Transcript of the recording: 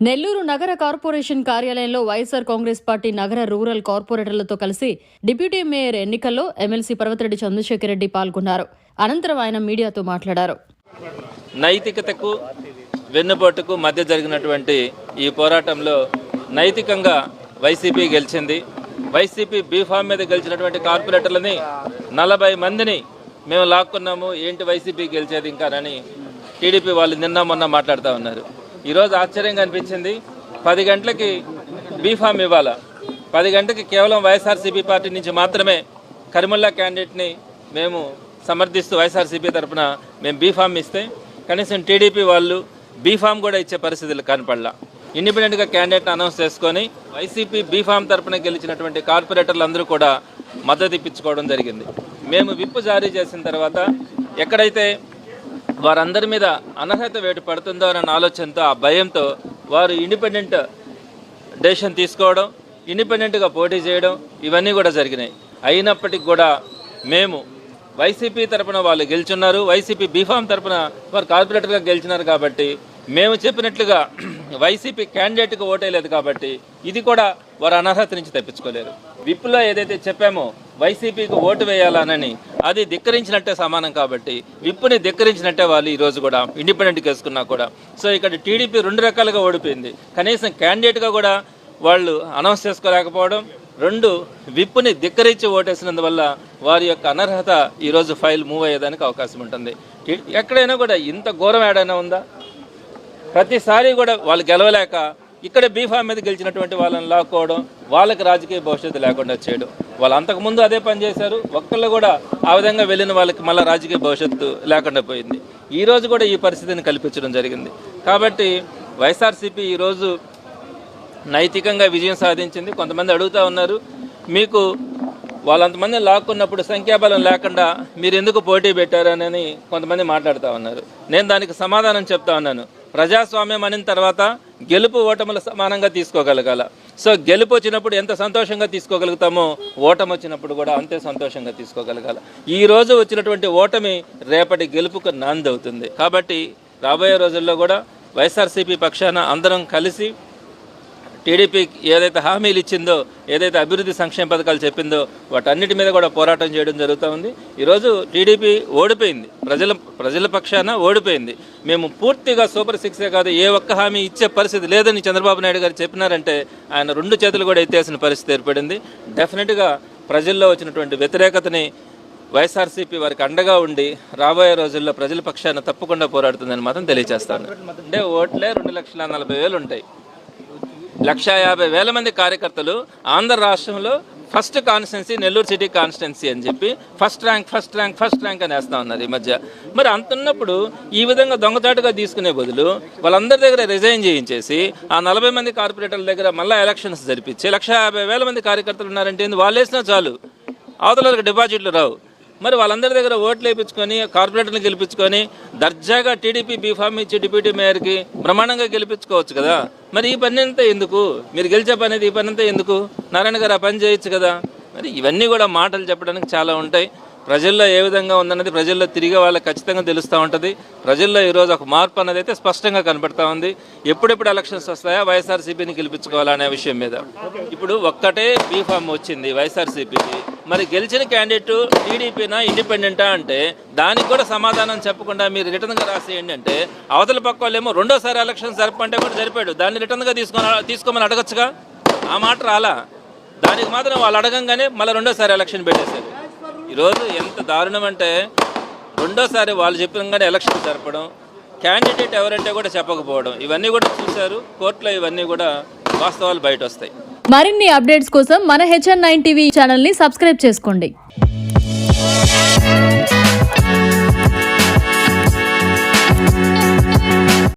నెల్లూరు నగర కార్పొరేషన్ కార్యాలయంలో వైఎస్ఆర్ కాంగ్రెస్ పార్టీ నగర రూరల్ కార్పొరేటర్లతో కలిసి డిప్యూటీ మేయర్ ఎన్నికల్లో ఎమ్మెల్సీ పర్వతిరెడ్డి చంద్రశేఖర్ రెడ్డి పాల్గొన్నారు. అనంతరం ఆయన మీడియాతో మాట్లాడారు. నైతికతకు వెన్నుపోటుకు మధ్య జరిగినటువంటి ఈ పోరాటంలో నైతికంగా వైసీపీ గెలిచింది. వైసీపీ బీఫామ్ మీద గెలిచినటువంటి కార్పొరేటర్లని నలభై మందిని మేము లాక్కున్నాము ఏంటి వైసీపీ గెలిచేది ఇంకానని టీడీపీ వాళ్ళు నిన్న మొన్న మాట్లాడుతూ ఉన్నారు. ఈరోజు ఆశ్చర్యంగా అనిపించింది. పది గంటలకి బీఫామ్ ఇవ్వాల? పది గంటకి కేవలం వైఎస్ఆర్సీపీ పార్టీ నుంచి మాత్రమే కరిముల్లా క్యాండిడేట్ని మేము సమర్థిస్తూ వైఎస్ఆర్సీపీ తరఫున మేము బీఫామ్ ఇస్తే కనీసం టీడీపీ వాళ్ళు బీఫామ్ కూడా ఇచ్చే పరిస్థితులు కనపడలా. ఇండిపెండెంట్గా క్యాండిడేట్ని అనౌన్స్ చేసుకొని వైసీపీ బీఫామ్ తరఫున గెలిచినటువంటి కార్పొరేటర్లు అందరూ కూడా మద్దతు ఇప్పించుకోవడం జరిగింది. మేము విప్పు జారీ చేసిన తర్వాత ఎక్కడైతే వారందరి మీద అనర్హత వేటు పడుతుందో అన్న ఆలోచనతో ఆ భయంతో వారు ఇండిపెండెంట్ డెసిషన్ తీసుకోవడం ఇండిపెండెంట్గా పోటీ చేయడం ఇవన్నీ కూడా జరిగినాయి. అయినప్పటికీ కూడా మేము వైసీపీ తరపున వాళ్ళు గెలుచున్నారు. వైసీపీ బీఫామ్ తరపున వారు కార్పొరేటర్గా గెలిచినారు కాబట్టి మేము చెప్పినట్లుగా వైసీపీ క్యాండిడేట్కి ఓటేయలేదు కాబట్టి ఇది కూడా వారు అనర్హత నుంచి తప్పించుకోలేరు. విప్లో ఏదైతే చెప్పామో వైసీపీకి ఓటు వేయాలనని అది ధిక్కరించినట్టే సమానం కాబట్టి విప్పుని ధిక్కరించినట్టే వాళ్ళు ఈరోజు కూడా ఇండిపెండెంట్ కేసుకున్నా కూడా. సో ఇక్కడ టీడీపీ రెండు రకాలుగా ఓడిపోయింది. కనీసం క్యాండిడేట్గా కూడా వాళ్ళు అనౌన్స్ చేసుకోలేకపోవడం రెండు విప్పుని ధిక్కరించి ఓటేసినందువల్ల వారి యొక్క అనర్హత ఈరోజు ఫైల్ మూవ్ అయ్యేదానికి అవకాశం ఉంటుంది. ఎక్కడైనా కూడా ఇంత ఘోరం ఏడైనా ఉందా? ప్రతిసారి కూడా వాళ్ళు గెలవలేక ఇక్కడ బీఫామ్ మీద గెలిచినటువంటి వాళ్ళని లాక్కోవడం వాళ్ళకి రాజకీయ భవిష్యత్తు లేకుండా చేయడం. వాళ్ళు అంతకుముందు అదే పని చేశారు ఒక్కళ్ళు కూడా ఆ విధంగా వెళ్ళిన వాళ్ళకి మళ్ళీ రాజకీయ భవిష్యత్తు లేకుండా పోయింది. ఈరోజు కూడా ఈ పరిస్థితిని కల్పించడం జరిగింది. కాబట్టి వైఎస్ఆర్సీపీ ఈరోజు నైతికంగా విజయం సాధించింది. కొంతమంది అడుగుతా ఉన్నారు మీకు వాళ్ళంతమంది లాక్కున్నప్పుడు సంఖ్యాబలం లేకుండా మీరు ఎందుకు పోటీ పెట్టారని కొంతమంది మాట్లాడుతూ ఉన్నారు. నేను దానికి సమాధానం చెప్తా ఉన్నాను. ప్రజాస్వామ్యం అనిన తర్వాత గెలుపు ఓటములు సమానంగా తీసుకోగలగాల. సో గెలుపు వచ్చినప్పుడు ఎంత సంతోషంగా తీసుకోగలుగుతామో ఓటమి వచ్చినప్పుడు కూడా అంతే సంతోషంగా తీసుకోగలగాల. ఈ రోజు వచ్చినటువంటి ఓటమి రేపటి గెలుపుకు నాంది అవుతుంది కాబట్టి రాబోయే రోజుల్లో కూడా వైఎస్ఆర్సీపీ పక్షాన అందరం కలిసి టీడీపీ ఏదైతే హామీలు ఇచ్చిందో ఏదైతే అభివృద్ధి సంక్షేమ పథకాలు చెప్పిందో వాటన్నిటి మీద కూడా పోరాటం చేయడం జరుగుతూ ఉంది. ఈరోజు టీడీపీ ఓడిపోయింది. ప్రజల ప్రజల పక్షాన ఓడిపోయింది. మేము పూర్తిగా సూపర్ సిక్సే కాదు ఏ ఒక్క హామీ ఇచ్చే పరిస్థితి లేదని చంద్రబాబు నాయుడు గారు చెప్పినారంటే ఆయన రెండు చేతులు కూడా ఎత్తేసిన పరిస్థితి ఏర్పడింది. డెఫినెట్గా ప్రజల్లో వచ్చినటువంటి వ్యతిరేకతని వైఎస్ఆర్సీపీ వారికి అండగా ఉండి రాబోయే రోజుల్లో ప్రజల పక్షాన తప్పకుండా పోరాడుతుందని మాత్రం తెలియజేస్తాను అంటే ఓట్లే రెండు లక్షల నలభై వేలు ఉంటాయి. లక్ష యాభై వేల మంది కార్యకర్తలు ఆంధ్ర రాష్ట్రంలో first constituency Nellore city constituency అని చెప్పి first rank first rank first rank అని వేస్తూ ఉన్నారు ఈ మధ్య. మరి అంత ఉన్నప్పుడు ఈ విధంగా దొంగచాటుగా తీసుకునే బదులు వాళ్ళందరి దగ్గర రిజైన్ చేయించేసి ఆ నలభై మంది కార్పొరేటర్ల దగ్గర మళ్ళీ ఎలక్షన్స్ జరిపించి లక్ష యాభై వేల మంది కార్యకర్తలు ఉన్నారంటే ఏంది? వాళ్ళు వేసినా చాలు. అవతలకు డిపాజిట్లు రావు. మరి వాళ్ళందరి దగ్గర ఓట్లు వేయించుకొని కార్పొరేటర్ని గెలిపించుకొని దర్జాగా టీడీపీ బీఫామ్ ఇచ్చి డిప్యూటీ మేయర్కి బ్రహ్మాండంగా గెలిపించుకోవచ్చు కదా. మరి ఈ పని అంతా ఎందుకు? మీరు గెలిచే పని అయితే ఈ పని అంతా ఎందుకు? నారాయణ గారు ఆ పని చేయొచ్చు కదా? మరి ఇవన్నీ కూడా మాటలు చెప్పడానికి చాలా ఉంటాయి. ప్రజల్లో ఏ విధంగా ఉందన్నది ప్రజల్లో తిరిగే వాళ్ళకి ఖచ్చితంగా తెలుస్తూ ఉంటుంది. ప్రజల్లో ఈరోజు ఒక మార్పు అన్నది అయితే స్పష్టంగా కనపడతా ఉంది. ఎప్పుడెప్పుడు ఎలక్షన్స్ వస్తాయా? వైఎస్ఆర్సీపీని గెలిపించుకోవాలనే విషయం మీద. ఇప్పుడు ఒక్కటే బీఫామ్ వచ్చింది వైఎస్ఆర్సీపీకి. మరి గెలిచిన క్యాండిడేట్ టీడీపీనా ఇండిపెండెంటా అంటే దానికి కూడా సమాధానం చెప్పకుండా మీరు రిటర్న్గా రాసేయండి అంటే అవతల పక్క వాళ్ళేమో రెండోసారి ఎలక్షన్స్ జరపంటే కూడా జరిపాడు. దాన్ని రిటర్న్గా తీసుకొని తీసుకోమని అడగచ్చుగా? ఆ మాట రాలా? దానికి మాత్రం వాళ్ళు అడగంగానే మళ్ళీ రెండోసారి ఎలక్షన్ పెట్టేశారు. ఈరోజు ఎంత దారుణం అంటే రెండోసారి వాళ్ళు చెప్పినగానే ఎలక్షన్ జరపడం క్యాండిడేట్ ఎవరంటే కూడా చెప్పకపోవడం ఇవన్నీ కూడా చూశారు. కోర్టులో ఇవన్నీ కూడా వాస్తవాలు బయట వస్తాయి మరిన్ని అప్డేట్స్ కోసం మన హెచ్ఎన్ నైన్ టీవీ ఛానల్ని సబ్స్క్రైబ్ చేసుకోండి.